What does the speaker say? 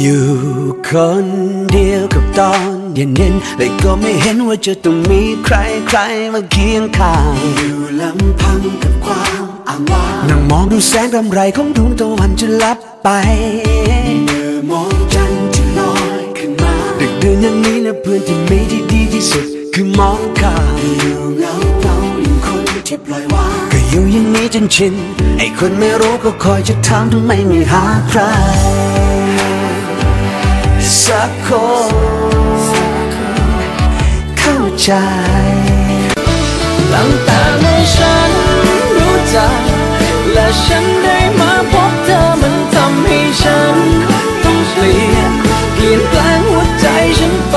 อยู่คนเดียวกับตอนเย็นเย็นๆแต่ก็ไม่เห็นว่าจะต้องมีใครใครมาเคียงข้างอยู่ลำพังกับความอ้างว้างนั่งมองดูแสงรำไรของดวงตะวันจะลับไปเมื่อมองจันทร์ที่ลอยขึ้นมาดึกเดือนอย่างนี้นะเพื่อนที่มีที่ดีที่สุดคือมองข้ามอยู่เงาเงาอย่างคนที่ปล่อยวางก็อยู่อย่างนี้จนชินไอ้คนไม่รู้ก็คอยจะถามทำไมไม่หาใคร สักคนเข้าใจลางตาเมื่อฉันรู้จัก และฉันได้มาพบเธอมันทำให้ฉัน ต้องเปลี่ยนเปลี่ยนแปลงหัวใจฉันไป